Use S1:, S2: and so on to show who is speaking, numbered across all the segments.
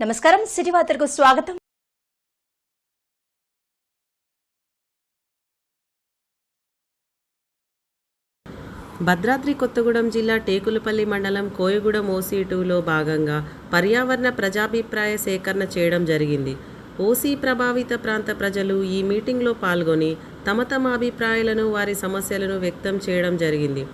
S1: నమస్కారం. సిటీ వార్తలకు స్వాగతం.
S2: భద్రాద్రి కొత్తగూడెం జిల్లా టేకులపల్లి మండలం కోయగూడెం ఓసీ టూలో భాగంగా పర్యావరణ ప్రజాభిప్రాయ సేకరణ చేయడం జరిగింది. ఓసీ ప్రభావిత ప్రాంత ప్రజలు ఈ మీటింగ్లో పాల్గొని తమ తమ అభిప్రాయాలను వారి సమస్యలను వ్యక్తం చేయడం జరిగింది.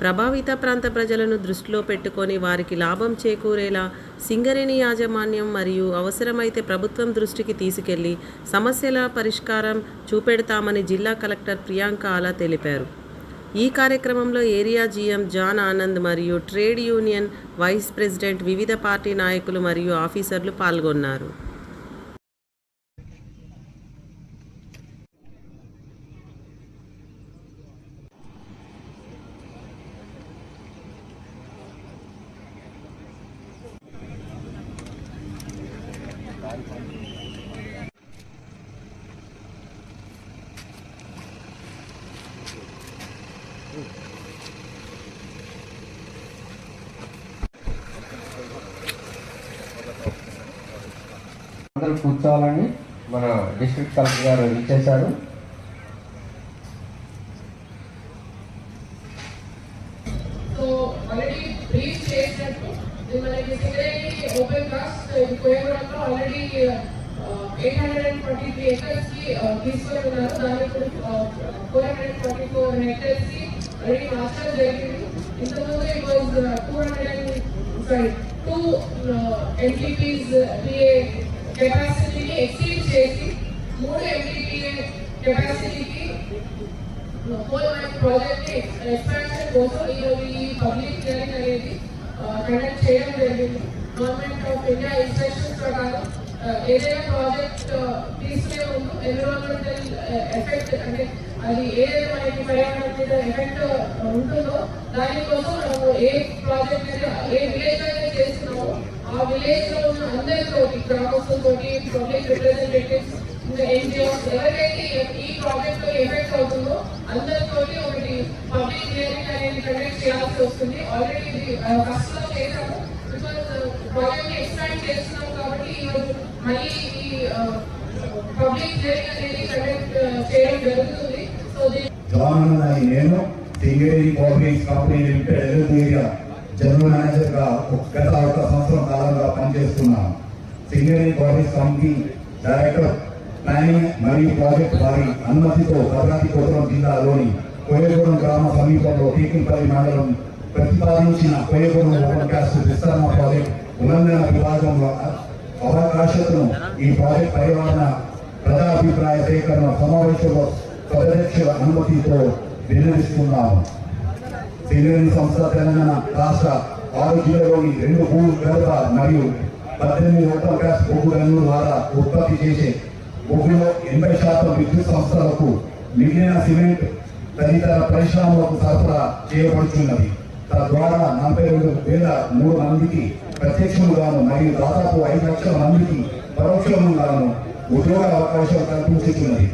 S2: ప్రభావిత ప్రాంత ప్రజలను దృష్టిలో పెట్టుకొని వారికి లాభం చేకూరేలా సింగరేణి యాజమాన్యం మరియు అవసరమైతే ప్రభుత్వం దృష్టికి తీసుకెళ్ళి సమస్యల పరిష్కారం చూపెడతామని జిల్లా కలెక్టర్ ప్రియాంక ఆలా తెలిపారు. ఈ కార్యక్రమంలో ఏరియా జీఎం జాన్ ఆనంద్ మరియు ట్రేడ్ యూనియన్ వైస్ ప్రెసిడెంట్ వివిధ పార్టీ నాయకులు మరియు ఆఫీసర్లు పాల్గొన్నారు.
S3: అందరూ కూర్చోవాలని మన డిస్ట్రిక్ట్ కలెక్టర్ గారు ఇచ్చేశారు
S4: మనకి eight hundred and forty three ఎకర్స్కి ఉన్నారు. దాని ఇప్పుడు four hundred and forty four హెక్టర్స్కి already మార్చడం జరిగింది. ఇంతకుముందు it was two hundred and sorry two MTPs PA కెపాసిటీని ఎక్సీడ్ చేసి మూడు ఎంటీపీఏ కెపాసిటీకి హోల్ మైక్ ప్రాజెక్ట్ ఎక్స్పాన్షన్ కోసం ఈరోజు ఈ పబ్లిక్ హియరింగ్ అనేది కండక్ట్ చేయడం జరిగింది. గవర్నమెంట్ ఆఫ్ ఇండియా ఇన్స్ట్రక్షన్స్ ప్రకారం ఏదైనా ప్రాజెక్ట్ తీసుకునే ముందు ఎన్విరాన్మెంటల్ ఎఫెక్ట్ అంటే అది ఏదైతే మనకి పర్యావరణం మీద ఎఫెక్ట్ ఉంటుందో దానికోసం మనము ఏ ప్రాజెక్ట్ అయితే ఏ విలేజ్ అయితే చేస్తున్నామో ఆ విలేజ్లో ఉన్న అందరితో గ్రామస్తులతో పబ్లిక్ రిప్రజెంటేటివ్స్ ఇంకా ఎన్జిఓస్ ఎవరికైతే ఈ ప్రాజెక్ట్లో ఎఫెక్ట్ అవుతుందో అందరితో ఒకటి పబ్లిక్ హియరింగ్ అనేది కండక్ట్ చేయాల్సి వస్తుంది. ఆల్రెడీ ఇది ఫస్ట్లో చేశాము. బికాస్ ప్రాజెక్ట్ ఎక్స్పాండ్ చేస్తున్నాం కాబట్టి ఈరోజు మళ్ళీ ఈ పబ్లిక్ హియరింగ్ అనేది కండక్ట్ చేయడం జరుగుతుంది. సో దీని
S5: నేను Singareni cooperative company limited LL area general మేనేజర్గా ఒక- గత ఒక సంవత్సరం కాలంగా పనిచేస్తున్నాను Singareni cooperative committee director planning మరియు ప్రాజెక్ట్ వారి అనుమతితో భద్రాద్రి కొత్తగూడెం జిల్లాలోని కోయగూడెం గ్రామ సమీపంలో టీకింపల్లి మండలం ప్రతిపాదించిన కోయగూడెం ఓపెన్ కాస్ట్ విస్తరణ ప్రాజెక్ట్ ఉల్లంఘన విభాగంలో అవకాశాలను ఈ ప్రాజెక్ట్ పర్యావరణ ప్రజాభిప్రాయ సేకరణ సమావేశంలో సభాధ్యక్షుల అనుమతితో విన్నవిస్తున్నాము సింగరేణి సంస్థ తెలంగాణ రాష్ట్ర ఆరు జిల్లాలోని రెండు భూ గర్భ మరియు పద్దెనిమిది ఓపెన్ గ్యాస్ బొగ్గు ద్వారా ఉత్పత్తి చేసే బొగ్గులో ఎనభై శాతం విద్యుత్ సంస్థలకు మిగిలిన సిమెంట్ తదితర పరిశ్రమలకు సరఫరా చేయబడుతున్నది. తద్వారా నలభై రెండు వేల మూడు మందికి ప్రత్యక్షములుగాను మరియు దాదాపు ఐదు లక్షల మందికి పరోక్షముగాను ఉద్యోగ అవకాశం కల్పించుతున్నది.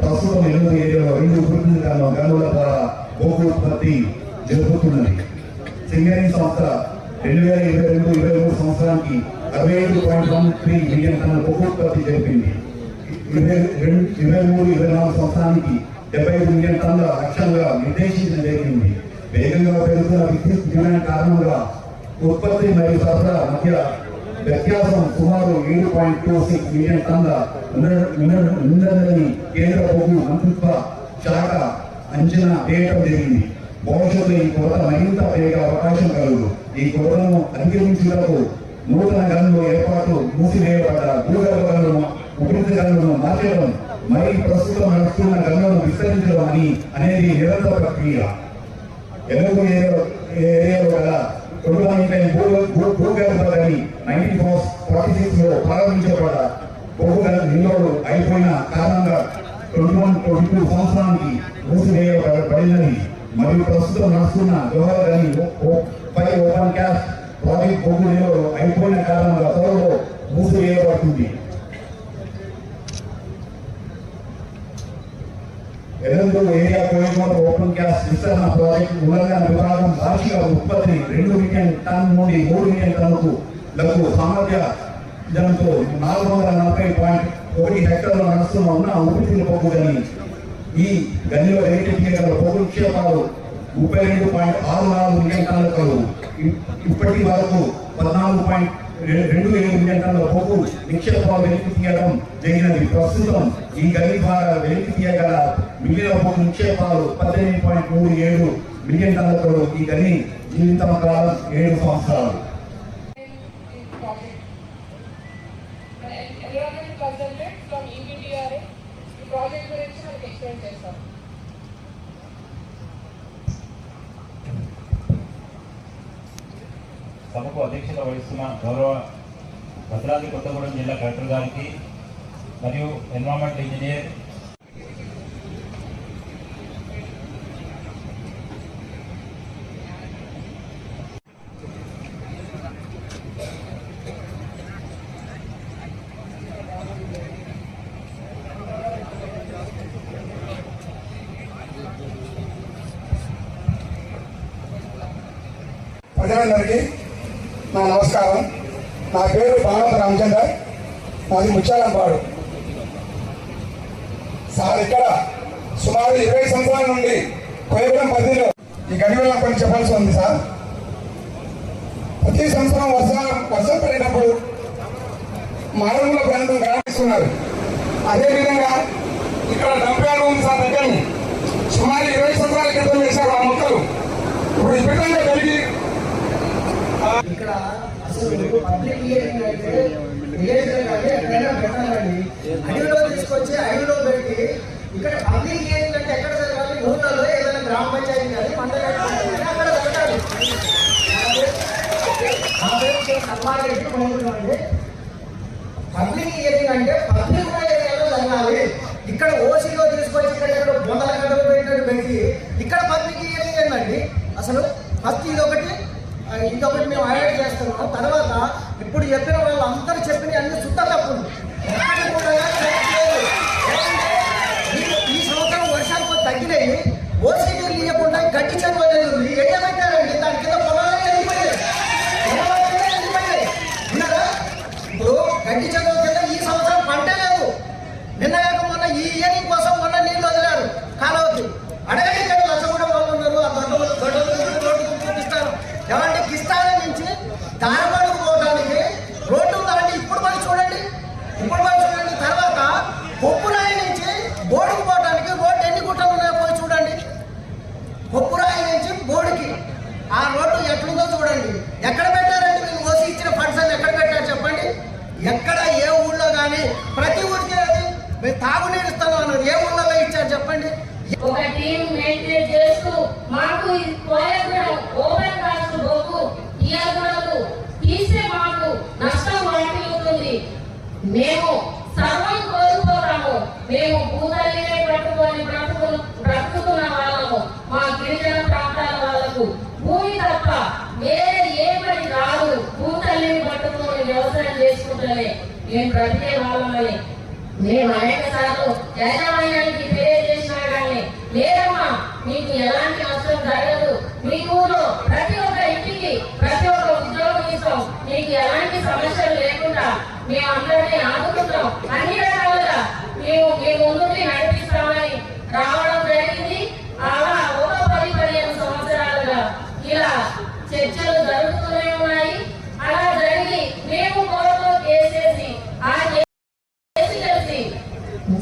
S5: ప్రస్తుతం ఎనిమిది ఏళ్ళలో రెండు ఉపయోగించాలను గనుల ద్వారా బొగ్గు ఉత్పత్తి జరుగుతున్నది. సింగరేణి సంస్థ రెండు వేల ఇరవై రెండు ఇరవై మూడు సంవత్సరానికి అరవై ఐదు పాయింట్ వన్ త్రీ మిలియన్ టన్నుల బొగ్గు ఉత్పత్తి జరిపింది. ఇరవై రెండు ఇరవై మూడు ఇరవై నాలుగు సంవత్సరానికి డెబ్బై ఐదు మిలియన్ టన్నుల లక్ష్యంగా నిర్దేశించడం జరిగింది వేగంగా పెరుగుతున్న విద్యుత్ డిమాండ్ కారణంగా ఉత్పత్తి మరియు సరఫరా మధ్య వ్యత్యాసం సుమారు ఏడు పాయింట్ టూ సిక్స్ మిలియన్ టన్ల ఉండదని కేంద్ర బొగ్గు మంత్రిత్వ శాఖ అంచనా వేయడం జరిగింది. భవిష్యత్తు ఈ కొరత మరింత పెరిగే అవకాశం కలదు. ఈ కొరతను అధిగమించుటకు నూతన గనులు ఏర్పాటు మూసివేయబడ్డ భూగర్భ గనులను ఉపరిత గనులను మార్చడం మరి ప్రస్తుతం నడుస్తున్న గనులను విస్తరించడం అని అనేది నిరంతర ప్రక్రియ. ఎలుగు ఏరియాలో గల రెండు భూగర్భ గని నైన్టీన్ ఫార్టీ సిక్స్లో ప్రారంభించబడ్డ బహుగల నిల్వలు అయిపోయిన కారణంగా ట్వంటీ వన్ ట్వంటీ టూ సంవత్సరానికి మూసివేయబడిందని మరియు ప్రస్తుతం నడుస్తున్న వ్యవహార గని పై ఓపెన్ క్యాస్ట్ ప్రాజెక్ట్ బొగ్గు నిల్వలు అయిపోయిన కారణంగా త్వరలో మూసివేయబడుతుంది Yellandu area Koyaguda open cast విస్తరణ ప్రాజెక్టు ఉల్లంఘన విభాగం వార్షిక ఉత్పత్తి రెండు మిలియన్ టన్ నుండి మూడు మిలియన్ టన్నుకు లఘు సామర్థ్య జనంతో నాలుగు వందల నలభై పాయింట్ ఒకటి హెక్టార్లు నడుస్తున్న ఉన్న ఊపిరితిత్తుల పొగ్గు గని ఈ గనిలో రేటు తీయగల పొగ్గు ముప్పై రెండు పాయింట్ ఆరు నాలుగు మిలియన్ టన్నులు ఇ- ఇప్పటి వరకు పద్నాలుగు పాయింట్ రెండు ఏడు మిలియన్ టన్నుల పోగు నిక్షేపాలు వెలికి తీయడం జరిగినది. ప్రస్తుతం ఈ గని ద్వారా వెలికి తీయగల మిగిలిన పోగు నిక్షేపాలు పద్దెనిమిది పాయింట్ మూడు ఏడు మిలియన్ టన్నులతో ఈ గని జీవితం కాలం ఏడు సంవత్సరాలు.
S6: అధ్యక్షత వహిస్తున్న గౌరవ భద్రాద్రి కొత్తగూడెం జిల్లా కలెక్టర్ గారికి మరియు ఎన్విరాన్మెంట్ ఇంజనీర్
S7: పేరు బాలప్ప రామచంద్ర నాది ముచ్చాలంపాడు. సార్ ఇక్కడ సుమారు ఇరవై సంవత్సరాల నుండి కోయగూడెం పరిధిలో ఈ గడివెళ్ళ పని చెప్పాల్సి ఉంది సార్. ప్రతి సంవత్సరం వర్షం వర్షం పడేటప్పుడు మానవుల ప్రాంతం గ్రహిస్తున్నారు అదేవిధంగా ఇక్కడ డంప్యార్డ్ ఉంది సార్ దగ్గర సుమారు ఇరవై సంవత్సరాల క్రితం వేశారు ఆ మొక్కలు. ఇప్పుడు ఈ పెరిగి
S8: ఇక్కడ పబ్లిక్ హియరింగ్ అయితే కానీ ఎక్కడైనా పెట్టాలండి అడవిలో తీసుకొచ్చి అడవిలో పెట్టి ఇక్కడ పబ్లిక్ హియరింగ్ అంటే ఎక్కడ జరగాలి ఊర్లలో ఏదైనా గ్రామ పంచాయతీ కానీ మండలి అక్కడ జరగాలి పబ్లిక్ హియరింగ్ అంటే పబ్లిక్ ఏరియాలో జరగాలి ఇక్కడ ఓసీలో తీసుకొచ్చి ఇక్కడ ఇక్కడ బొందల పెట్టినట్టు పెట్టి ఇక్కడ పబ్లిక్ ఇయరింగ్ ఏంటండి అసలు ఫస్ట్ ఇది ఒకటి ఇదొకటి మేము హైలైట్ చేస్తున్నాం తర్వాత ఇప్పుడు చెప్పిన వాళ్ళు అందరూ చెప్పిన అన్ని శుద్ధ తప్పులు ఎక్కడి కూడా correct లేదు. ఏమంటే, ఈ- ఈ సంవత్సరం వర్షాలు కొంచెం తగ్గినాయి ఓసీలు ఇవ్వకుండా గట్టి చెరువు అనేది ఉంది ఎయ్యబెట్టారండి దాని కింద పొలాలు వెళ్ళిపోయాయి పొలాలు వెళ్ళిపోయాయి ఉన్నారా ఇప్పుడు గడ్డి చదువు కింద ఈ సంవత్సరం పంట లేదు నిన్న కాక మొన్న ఈ ఇయరింగ్ కోసం మొన్న నీళ్ళు వదిలారు కాలవద్దు అడగండి ఇక్కడ లచ్చగూడెం వాళ్ళు ఉన్నారు ఆ దొడ్డు దొడ్డు రోడ్డు చూపిస్తారు ఏమంటే కిస్తానం నుంచి దారవాడకు పోవడానికి రోడ్డు ఉందండి ఇప్పుడు మరి చూడండి ఇప్పుడు మరి చూడండి తర్వాత కొప్పురాయి నుంచి బోర్డుకు పోవడానికి రోడ్డు ఎన్ని గుట్టలు ఉన్నాయో పోయి చూడండి కొప్పురాయి నుంచి బోర్డుకి ఆ రోడ్డు ఎట్లుందో చూడండి ఎక్కడ పెట్టారండి మీరు ఓసి ఇచ్చిన ఫండ్స్ అని ఎక్కడ పెట్టారు చెప్పండి ఎక్కడ ఏ ఊళ్ళో కానీ ప్రతి ఊరికి అది మేము తాగునీరు ఇస్తాను అన్నారు ఏ ఊళ్ళో ఇచ్చారు చెప్పండి
S9: ఒక టీం మెయింటైన్ చేస్తూ మాకు ఈ కోయగూడెం ఓపెన్ కాస్ట్ బొగ్గు తీయకూడదు తీస్తే మాకు నష్టం వాటిల్లుతుంది మేము సర్వం కోల్పోతాము మేము భూతల్లినే పట్టుకొని బ్రతుకు బ్రతుకుతున్న వాళ్ళము మా గిరిజన ప్రాంతాల వాళ్ళకు భూమి తప్ప వేరే ఏ పని రాదు భూతల్లిని పట్టుకొని వ్యవసాయం నేను మేము బ్రతికే వాళ్ళమని మేము అనేక సార్లు యాజమాన్యానికి తెలియజేసినా కానీ లేదమ్మా మీకు ఎలాంటి అవసరం జరగదు. మీ ఊరు ప్రతి ఒక్క ఇంటికి ప్రతి ఒక్క ఉద్యోగం ఇస్తాం మీకు ఎలాంటి సమస్యలు లేకుండా మేము అందరినీ ఆదుకుంటాం. అన్ని రకాలుగా మేము మీ ముందు నడిపిస్తామని రావడం జరిగింది అలా ఒక పది పదిహేను సంవత్సరాలుగా ఇలా చర్చలు జరుగుతూనే ఉన్నాయి అలా జరిగి మేము కోర్టులో కేసేసి ఆ తెలిసి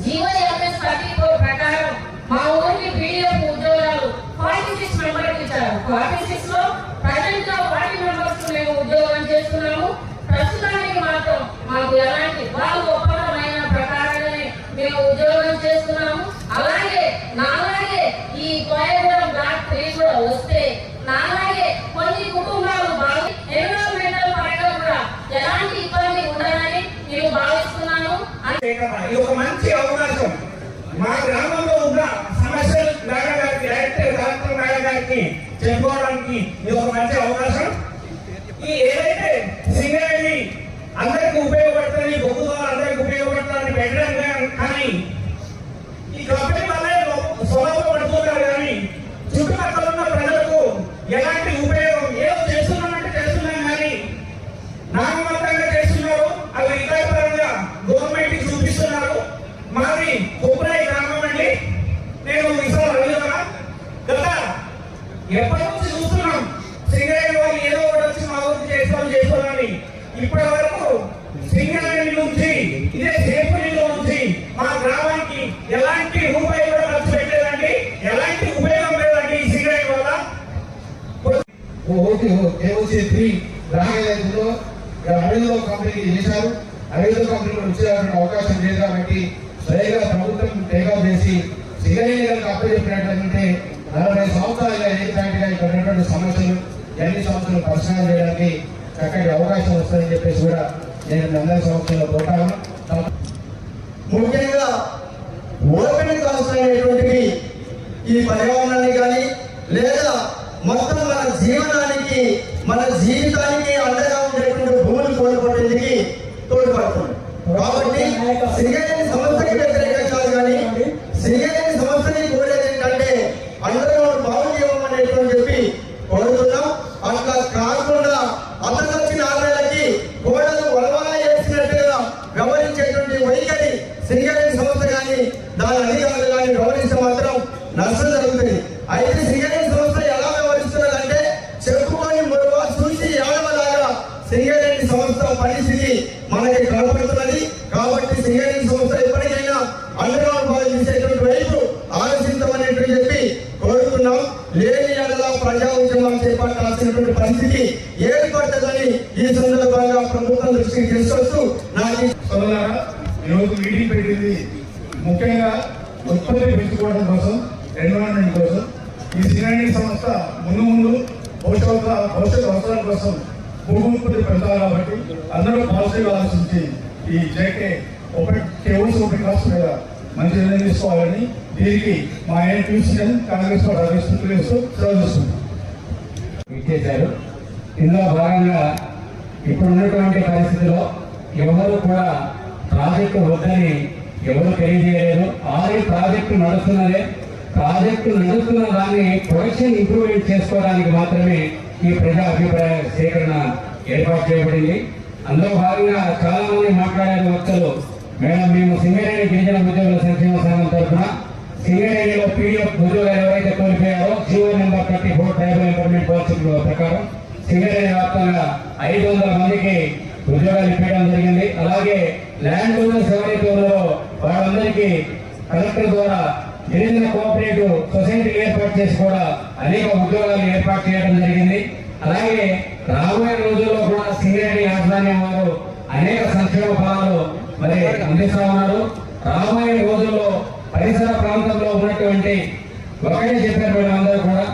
S9: జీవోఎంఎస్ థర్టీ ఫోర్ ప్రకారం మా ఊరికి పీడిఎఫ్ ఉద్యోగాలు ఫార్టీ సిక్స్ మెంబర్కి ఇచ్చారు ఫార్టీ సిక్స్లో ప్రజెంట్గా ఫార్టీ మెంబర్స్ మేము ఉద్యోగం చేస్తున్నాము ప్రస్తుతానికి మాత్రం మాకు ఎలాంటి వాళ్ళు ఒప్పందమైన ప్రకారంగానే మేము ఉద్యోగం చేస్తున్నాము అలాగే నాలాగే ఈ కోయగూడెం బ్లాక్ త్రీ కూడా వస్తే నాలాగే కొన్ని కుటుంబాలు బాగా ఎన్విరాన్మెంటల్ పరంగా కూడా ఎలాంటి ఇబ్బంది ఉండదని నేను భావిస్తున్నాను
S7: ఇది ఒక మంచి అవకాశం మా గ్రామంలో ఉన్న సమస్యలు మేడం గారికి డైరెక్టర్ కలెక్టర్ మేడం గారికి చెప్పుకోవడానికి ఇది ఒక మంచి అవకాశం ఈ ఏదైతే సింగరేణి అందరికి ఉపయోగపడుతుంది బొగ్గు ద్వారా అందరికి ఉపయోగపడుతుందని పెట్టడం కా- కానీ ఈ కంపెనీ వల్లే స్వభావం పడుతున్నారు కానీ చుట్టుపక్కల ఉన్న ప్రజలకు ఎలాంటి ఉపయోగం ఏదో చేస్తున్నామంటే చేస్తున్నాం కానీ నామమాత్రంగా చేస్తున్నారు అవి ఎప్పటి నుంచి చూస్తున్నాం సింగరేణి వాళ్ళు ఏదో ఒకటి వచ్చి మా ఊరికి చేస్తాం చేస్తామని ఇప్పటి వరకు సింగరేణి నుంచి ఇదే సేపునిలో నుంచి మా గ్రామానికి ఎలాంటి రూపాయి కూడా ఖర్చు పెట్టలేదండి ఎలాంటి ఉపయోగం లేదండి ఈ సింగరేణి వల్ల
S3: ఓకే ఏఓసీ త్రీ రాగలేదులో ఐదో కంపెనీకి చేశారు ఐదో కంపెనీలో వచ్చేటువంటి అవకాశం లేదు కాబట్టి స్వయంగా ప్రభుత్వం టేకాఫ్ చేసి సింగరేణి గారికి అప్పచెప్పినట్లయితే నలభై సంవత్సరాలుగా ఏకదాటిగా ఇక్కడ ఉన్నటువంటి సమస్యలు ఎన్ని సంవత్సరాలు పరిష్కారం చేయడానికి చక్కటి అవకాశం వస్తుందని చెప్పేసి కూడా నేను మీ అందరి సంవత్సరంలో కోటాను
S10: ముఖ్యంగా ఓపెన్ కాస్ట్ అనేటువంటివి ఈ పర్యావరణాన్ని కానీ లేదా మొత్తం మన జీవనానికి మన జీవితానికి అండగా ఉండేటువంటి భూములు కోల్పోవడానికి తోడ్పడుతుంది కాబట్టి సింగరేణి సంస్థకి ప్రజా ఉద్యమం చేపట్టాల్సినటువంటి పరిస్థితి ఏర్పడుతుందని ఈ సందర్భంగా ప్రభుత్వం దృష్టికి తీసుకొస్తూ నాకు
S11: ఈరోజు మీటింగ్ పెట్టింది ముఖ్యంగా ఉత్పత్తి పెంచుకోవడం కోసం ఎన్విరాన్మెంట్ కోసం. ఈ సింగరేణి సంస్థ ముందు ముందు భవిష్యత్ భవిష్యత్ అవసరాల కోసం భూమి ఉత్పత్తి పెంచాలి కాబట్టి అందరూ పాజిటివ్ ఆలోచించి ఈ జేకే ఒకటి కేవల్స్ ఓపెన్ కాస్ట్ మీద మంచి నిర్ణయం తీసుకోవాలని దీనికి మా ఆయన ట్యూషన్ కాంగ్రెస్ పార్టీ అధ్యక్షులు తెలుస్తూ సెలవు
S3: చేశారు. ఇందులో భాగంగా ఇప్పుడున్నటువంటి పరిస్థితిలో ఎవరు కూడా ప్రాజెక్టు వద్దని ఎవరు తెలియజేయలేదు. ఆల్రెడీ ప్రాజెక్టు నడుస్తున్నదే. ప్రాజెక్టు నడుస్తున్న దాన్ని ప్రొడక్షన్ ఇంప్రూవ్మెంట్ చేసుకోవడానికి మాత్రమే ఈ ప్రజా అభిప్రాయ సేకరణ ఏర్పాటు చేయబడింది. అందులో భాగంగా చాలా మంది మాట్లాడే వక్తలు. మేడం మేము సింగరేణి గిరిజన ఉద్యోగుల సంక్షేమ సంఘం తరఫున సింగరేణిలో పీడిఎఫ్ ఉద్యోగాలు ఎవరైతే GO number thirty four tribal employment policy ప్రకారం సింగరేణి వ్యాప్తంగా ఐదు వందల మందికి ఉద్యోగాలు ఇప్పించడం జరిగింది. అలాగే ల్యాండ్ ఓనర్స్ ఎవరైతే ఉన్నారో వాళ్ళందరికీ కలెక్టర్ ద్వారా గిరిజన కోఆపరేటివ్ సొసైటీ ఏర్పాటు చేసి కూడా అనేక ఉద్యోగాలు ఏర్పాటు చేయడం జరిగింది. అలాగే రాబోయే రోజుల్లో కూడా సింగరేణి యాజమాన్యం వారు అనేక సంక్షేమ ఫలాలు మరి అందిస్తా ఉన్నారు. రాబోయే రోజుల్లో పరిసర ప్రాంతంలో ఉన్నటువంటి ఒకటే చెప్పారు అందరూ కూడా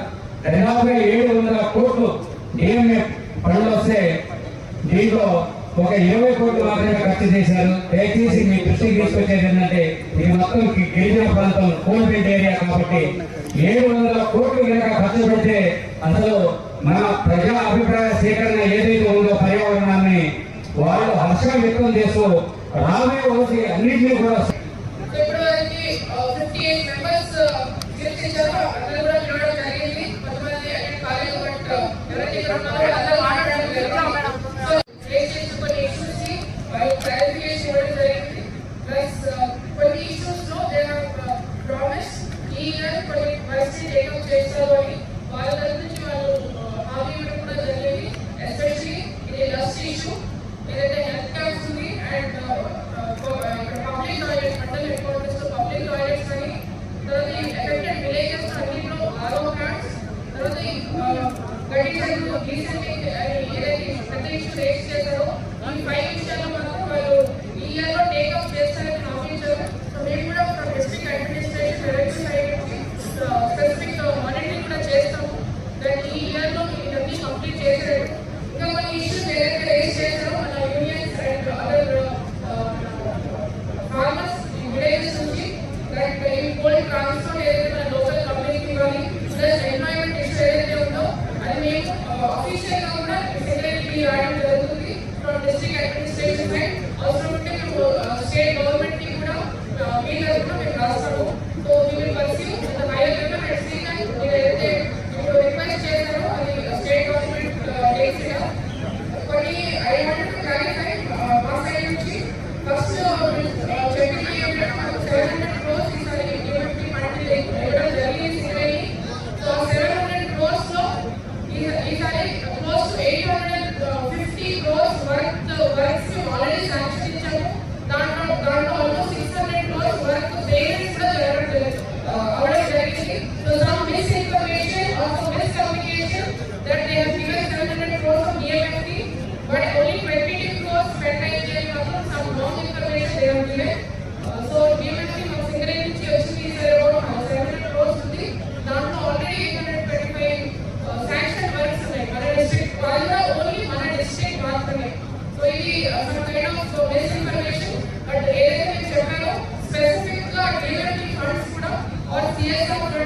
S3: దాదాపుగా ఏడు వందల కోట్లు ఏఎంఏ పనులు వస్తే దీంట్లో ఒక ఇరవై కోట్లు మాత్రమే ఖర్చు చేశారు. దయచేసి మీ దృష్టికి తీసుకొచ్చేది ఏంటంటే ఇది మొత్తం గిరిజన ప్రాంతం కోల్బెల్ట్ ఏరియా కాబట్టి ఏడు వందల కోట్లు కనుక ఖర్చు పెడితే అసలు మన ప్రజా అభిప్రాయ సేకరణ ఏదైతే ఉందో పర్యావరణాన్ని వాళ్ళు హర్షం వ్యక్తం చేస్తూ రాబోయే వచ్చి అన్నింటినీ కూడా
S9: ఫిబ్రవరికి ఫిఫ్టీ ఎయిట్ మెంబర్స్ గెలిచించారు అందరూ కూడా పిలవడం జరిగింది కొంతమంది అటెండ్ కాలేదు బట్ ఎవరైతే ఇక్కడ ఉన్నారో అందరూ మాట్లాడడం జరిగింది సో రేస్ చేసిన కొన్ని ఇష్యూస్ని వాళ్ళు క్లారిఫికేషన్ ఇవ్వడం జరిగింది ప్లస్ కొన్ని ఇష్యూస్లో దే ప్రామిస్ ఈ ఇయర్ కొన్ని పరిస్థితి టేకప్ చేస్తారు అని వాళ్ళ దగ్గర నుంచి వాళ్ళు హామీ ఇవ్వడం కూడా జరిగింది ఎస్పెషల్లీ ఇది లస్ట్ ఇష్యూ ఏదైతే హెల్త్ క్యాంప్స్ ఉంది and public toilets mandal head క్వార్టర్స్లో పబ్లిక్ టాయిలెట్స్ అని తర్వాత ఈ ఎఫెక్టెడ్ విలేజెస్ అన్నింటిలో ఆరో ప్లాంట్స్ తర్వాత ఈ గడిసెలు డీసెంటింగ్ అని ఏదైతే పెద్ద ఇష్యూ ఈ ఫైవ్ విషయాలు మాత్రం వాళ్ళు ఈ టేకప్ చేస్తారని హామీంచారు సో మేము కూడా from district administration revenue side నుంచి స్పెసిఫిక్ మానిటరింగ్ కూడా చేస్తాము దాన్ని ఈ ఇయర్లో ఇవన్నీ కంప్లీట్ చేశారు ఇంకా కొన్ని ఇష్యూస్ ఏదైతే రేస్ చేశారో మన unions and other farmers villages నుంచి లైక్ ఈ కోల్డ్ ట్రాన్స్పోర్ట్ ఏదైతే మన లోకల్ కమ్యూనిటీ కానీ ప్లస్ ఎన్వైరన్మెంట్ ఇష్యూ ఏదైతే ఉందో అది మేము అఫీషియల్గా కూడా సెక్రటరీ రాయడం జరుగుతుంది ఫ్రమ్ డిస్ట్రిక్ట్ అడ్మినిస్ట్రేషన్ సైడ్ అవసరం ఉంటే మేము స్టేట్ గవర్నమెంట్కి కూడా uh, మీ తరఫున మేము రాస్తాము
S12: చేస్తున్నటువంటి